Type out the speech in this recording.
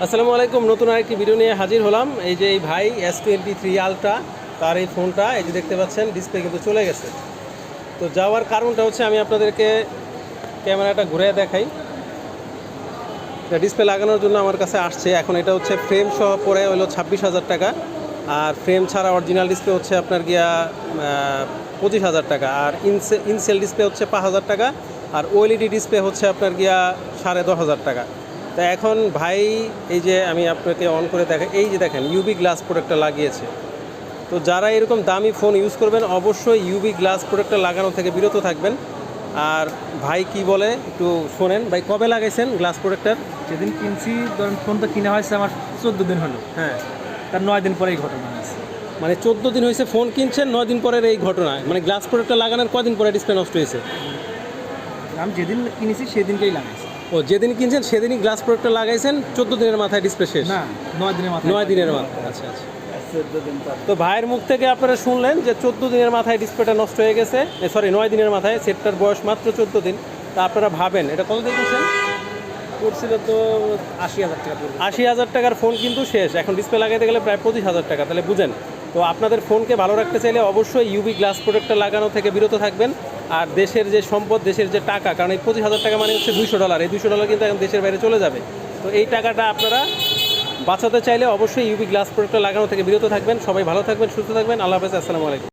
আসসালামু আলাইকুম, নতুন আরেকটি ভিডিও নিয়ে হাজির হলাম। এই যে এই ভাই এস টোয়েন্টি থ্রি আলট্রা তার এই ফোনটা, এই যে দেখতে পাচ্ছেন ডিসপ্লে কিন্তু চলে গেছে। তো যাওয়ার কারণটা হচ্ছে আমি আপনাদেরকে ক্যামেরাটা ঘুরে দেখাই। ডিসপ্লে লাগানোর জন্য আমার কাছে আসছে। এখন এটা হচ্ছে ফ্রেম সহ পড়ে হলো ছাব্বিশ হাজার টাকা। আর ফ্রেম ছাড়া অরিজিনাল ডিসপ্লে হচ্ছে আপনার গিয়া পঁচিশ হাজার টাকা। আর ইনসে ইনসেল ডিসপ্লে হচ্ছে পাঁচ হাজার টাকা। আর ওএলইডি ডিসপ্লে হচ্ছে আপনার গিয়া সাড়ে দশ হাজার টাকা। তা এখন ভাই এই যে আমি আপনাকে অন করে দেখেন এই যে দেখেন ইউবি গ্লাস প্রোডাক্টটা লাগিয়েছে। তো যারা এরকম দামি ফোন ইউজ করবেন অবশ্যই ইউবি গ্লাস প্রোডাক্টটা লাগানো থেকে বিরত থাকবেন। আর ভাই কি বলে একটু শোনেন। ভাই কবে লাগাইছেন গ্লাস প্রোডাক্টটার যেদিন কিনছি ধরুন ফোনটা কিনা হয়েছে আমার চোদ্দ দিন হলো। হ্যাঁ। তার নয় দিন পরে এই ঘটনা হয়েছে। মানে চোদ্দ দিন হয়েছে ফোন কিনছেন নয় দিন পরের এই ঘটনা। মানে গ্লাস প্রোডাক্টটা লাগানোর কদিন পরে ডিসপ্লে নষ্ট হয়েছে? আমি যেদিন কিনেছি সেদিনকেই লাগাইছি। ও যেদিন কিনছেন সেদিনই গ্লাস প্রোডাক্টটা লাগাইছেন চোদ্দ দিনের মাথায় ডিসপ্লে শেষ? না নয় দিনের মাথায়। নয় দিনের মাথায় আচ্ছা আচ্ছা। দিন তো ভাইয়ের মুখ থেকে আপনারা শুনলেন যে চোদ্দ দিনের মাথায় ডিসপ্লেটা নষ্ট হয়ে গেছে সরি নয় দিনের মাথায় সেটটার বয়স মাত্র চোদ্দ দিন। তা আপনারা ভাবেন এটা কত দেখেছেন পড়ছিল তো আশি হাজার টাকা আশি হাজার টাকার ফোন কিন্তু শেষ। এখন ডিসপ্লে লাগাইতে গেলে প্রায় পঁচিশ হাজার টাকা। তাহলে বুঝেন তো আপনাদের ফোনকে ভালো রাখতে চাইলে অবশ্যই ইউবি গ্লাস প্রোডাক্টটা লাগানো থেকে বিরত থাকবেন। আর দেশের যে সম্পদ, দেশের যে টাকা, কারণ এই পঁচিশ হাজার টাকা মানে হচ্ছে দুইশো ডলার এই দুইশো ডলার কিন্তু এখন দেশের বাইরে চলে যাবে। তো এই টাকাটা আপনারা বাঁচাতে চাইলে অবশ্যই ইউবি গ্লাস প্রোডাক্টটা লাগানো থেকে বিরত থাকবেন। সবাই ভালো থাকবেন, সুস্থ থাকবেন। আল্লাহ হাফেজ, আসসালামু আলাইকুম।